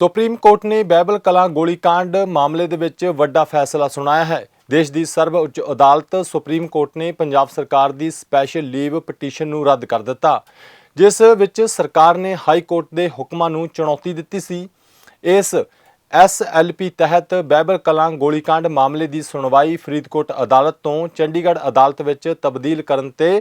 Supreme court ਨੇ ਬਾਈਬਲ ਕਲਾਂ ਗੋਲੀकांड ਮਾਮਲੇ ਦੇ ਵਿੱਚ ਵੱਡਾ ਫੈਸਲਾ ਸੁਣਾਇਆ ਹੈ। ਦੇਸ਼ ਦੀ ਸਰਵ ਉੱਚ ਅਦਾਲਤ ਸੁਪਰੀਮ ਕੋਰਟ ਨੇ ਪੰਜਾਬ ਸਰਕਾਰ ਦੀ ਸਪੈਸ਼ਲ ਲੀਵ ਪਟੀਸ਼ਨ ਨੂੰ ਰੱਦ ਕਰ ਦਿੱਤਾ। ਜਿਸ ਵਿੱਚ ਸਰਕਾਰ ਨੇ ਹਾਈ ਕੋਰਟ ਦੇ ਹੁਕਮਾਂ ਨੂੰ ਚੁਣੌਤੀ ਦਿੱਤੀ ਸੀ। ਇਸ ਐਸਐਲਪੀ ਤਹਿਤ ਬਾਈਬਲ ਕਲਾਂ ਗੋਲੀकांड ਮਾਮਲੇ ਦੀ ਸੁਣਵਾਈ ਫਰੀਦਕੋਟ ਅਦਾਲਤ ਤੋਂ ਚੰਡੀਗੜ੍ਹ ਅਦਾਲਤ ਵਿੱਚ ਤਬਦੀਲ ਕਰਨ ਤੇ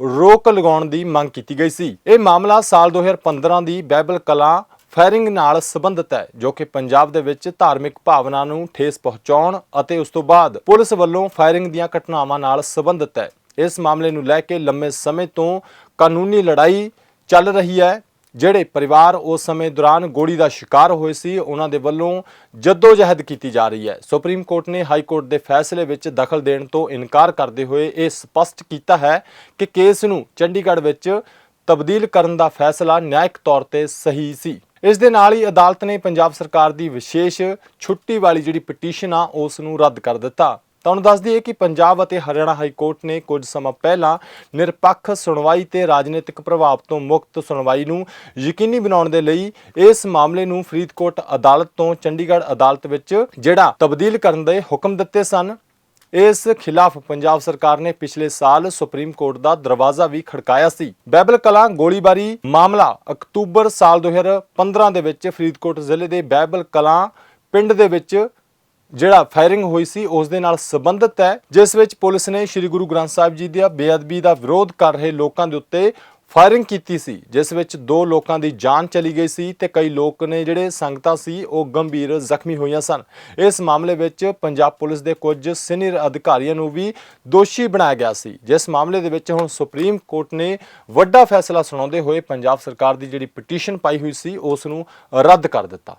ਰੋਕ ਲਗਾਉਣ ਦੀ ਮੰਗ ਕੀਤੀ ਗਈ ਸੀ। ਇਹ ਮਾਮਲਾ ਸਾਲ 2015 ਦੀ ਬਾਈਬਲ ਕਲਾਂ ਫਾਇਰਿੰਗ ਨਾਲ ਸੰਬੰਧਿਤ ਹੈ, ਜੋ ਕਿ ਪੰਜਾਬ ਦੇ ਵਿੱਚ ਧਾਰਮਿਕ ਭਾਵਨਾ ਨੂੰ ਠੇਸ ਪਹੁੰਚਾਉਣ ਅਤੇ ਉਸ ਤੋਂ ਬਾਅਦ ਪੁਲਿਸ ਵੱਲੋਂ ਫਾਇਰਿੰਗ ਦੀਆਂ ਘਟਨਾਵਾਂ ਨਾਲ ਸੰਬੰਧਿਤ ਹੈ। ਇਸ ਮਾਮਲੇ ਨੂੰ ਲੈ ਕੇ ਲੰਮੇ ਸਮੇਂ ਤੋਂ ਕਾਨੂੰਨੀ ਲੜਾਈ ਚੱਲ ਰਹੀ ਹੈ, ਜਿਹੜੇ ਪਰਿਵਾਰ ਉਸ ਸਮੇਂ ਦੌਰਾਨ ਗੋਲੀ ਦਾ ਸ਼ਿਕਾਰ ਹੋਏ ਸੀ, ਉਹਨਾਂ ਦੇ ਵੱਲੋਂ ਜਦੋਜਹਿਦ ਕੀਤੀ ਜਾ ਰਹੀ ਹੈ। ਸੁਪਰੀਮ ਕੋਰਟ ਨੇ ਹਾਈ ਕੋਰਟ ਦੇ ਫੈਸਲੇ ਵਿੱਚ ਦਖਲ ਦੇਣ ਤੋਂ ਇਨਕਾਰ ਕਰਦੇ ਹੋਏ ਇਹ ਸਪਸ਼ਟ ਕੀਤਾ ਹੈ ਕਿ ਕੇਸ ਨੂੰ ਚੰਡੀਗੜ੍ਹ ਵਿੱਚ ਤਬਦੀਲ ਕਰਨ ਦਾ ਫੈਸਲਾ ਨਿਆਇਕ ਤੌਰ ਤੇ ਸਹੀ ਸੀ। ਇਸ ਦੇ ਨਾਲ ਹੀ ਅਦਾਲਤ ਨੇ ਪੰਜਾਬ ਸਰਕਾਰ ਦੀ ਵਿਸ਼ੇਸ਼ ਛੁੱਟੀ ਵਾਲੀ ਜਿਹੜੀ ਪਟੀਸ਼ਨ ਆ, ਉਸ ਨੂੰ ਰੱਦ ਕਰ ਦਿੱਤਾ। ਤੁਹਾਨੂੰ ਦੱਸ ਦਈਏ ਕਿ ਪੰਜਾਬ ਅਤੇ ਹਰਿਆਣਾ ਹਾਈ ਕੋਰਟ ਨੇ ਕੁਝ ਸਮਾਂ ਪਹਿਲਾਂ ਨਿਰਪੱਖ ਸੁਣਵਾਈ ਤੇ ਰਾਜਨੀਤਿਕ ਪ੍ਰਭਾਵ ਤੋਂ ਮੁਕਤ ਸੁਣਵਾਈ ਨੂੰ ਯਕੀਨੀ ਬਣਾਉਣ ਦੇ ਲਈ ਇਸ ਮਾਮਲੇ ਨੂੰ ਫਰੀਦਕੋਟ ਅਦਾਲਤ ਤੋਂ ਚੰਡੀਗੜ੍ਹ ਅਦਾਲਤ ਵਿੱਚ ਜਿਹੜਾ ਤਬਦੀਲ ਕਰਨ ਦੇ ਹੁਕਮ ਦਿੱਤੇ ਸਨ। ਇਸ ਖਿਲਾਫ ਪੰਜਾਬ ਸਰਕਾਰ ਨੇ ਪਿਛਲੇ ਸਾਲ ਸੁਪਰੀਮ ਕੋਰਟ ਦਾ ਦਰਵਾਜ਼ਾ ਵੀ ਖੜਕਾਇਆ ਸੀ। ਬਾਈਬਲ ਕਲਾਂ ਗੋਲੀਬਾਰੀ ਮਾਮਲਾ ਅਕਤੂਬਰ ਸਾਲ 2015 ਦੇ ਵਿੱਚ ਫਰੀਦਕੋਟ ਜ਼ਿਲ੍ਹੇ ਦੇ ਬੈਬਲ ਕਲਾਂ ਪਿੰਡ ਦੇ ਵਿੱਚ ਜਿਹੜਾ ਫਾਇਰਿੰਗ ਹੋਈ ਸੀ, ਉਸ ਦੇ ਨਾਲ ਸੰਬੰਧਿਤ ਹੈ, ਜਿਸ ਵਿੱਚ ਪੁਲਿਸ ਨੇ ਸ੍ਰੀ ਗੁਰੂ ਗ੍ਰੰਥ ਸਾਹਿਬ ਜੀ ਦੀ ਬੇਅਦਬੀ ਦਾ ਵਿਰੋਧ ਕਰ ਰਹੇ ਲੋਕਾਂ ਦੇ ਉੱਤੇ ਫਾਇਰਿੰਗ ਕੀਤੀ ਸੀ, ਜਿਸ ਵਿੱਚ ਦੋ ਲੋਕਾਂ ਦੀ ਜਾਨ ਚਲੀ ਗਈ ਸੀ ਤੇ ਕਈ ਲੋਕ ਨੇ ਜਿਹੜੇ ਸੰਗਤਾਂ ਸੀ, ਉਹ ਗੰਭੀਰ ਜ਼ਖਮੀ ਹੋਈਆਂ ਸਨ। ਇਸ ਮਾਮਲੇ ਵਿੱਚ ਪੰਜਾਬ ਪੁਲਿਸ ਦੇ ਕੁਝ ਸੀਨੀਅਰ ਅਧਿਕਾਰੀਆਂ ਨੂੰ ਵੀ ਦੋਸ਼ੀ ਬਣਾਇਆ ਗਿਆ ਸੀ। ਜਿਸ ਮਾਮਲੇ ਦੇ ਵਿੱਚ ਹੁਣ ਸੁਪਰੀਮ ਕੋਰਟ ਨੇ ਵੱਡਾ ਫੈਸਲਾ ਸੁਣਾਉਂਦੇ ਹੋਏ ਪੰਜਾਬ ਸਰਕਾਰ ਦੀ ਜਿਹੜੀ ਪਟੀਸ਼ਨ ਪਾਈ ਹੋਈ ਸੀ, ਉਸ ਨੂੰ ਰੱਦ ਕਰ ਦਿੱਤਾ।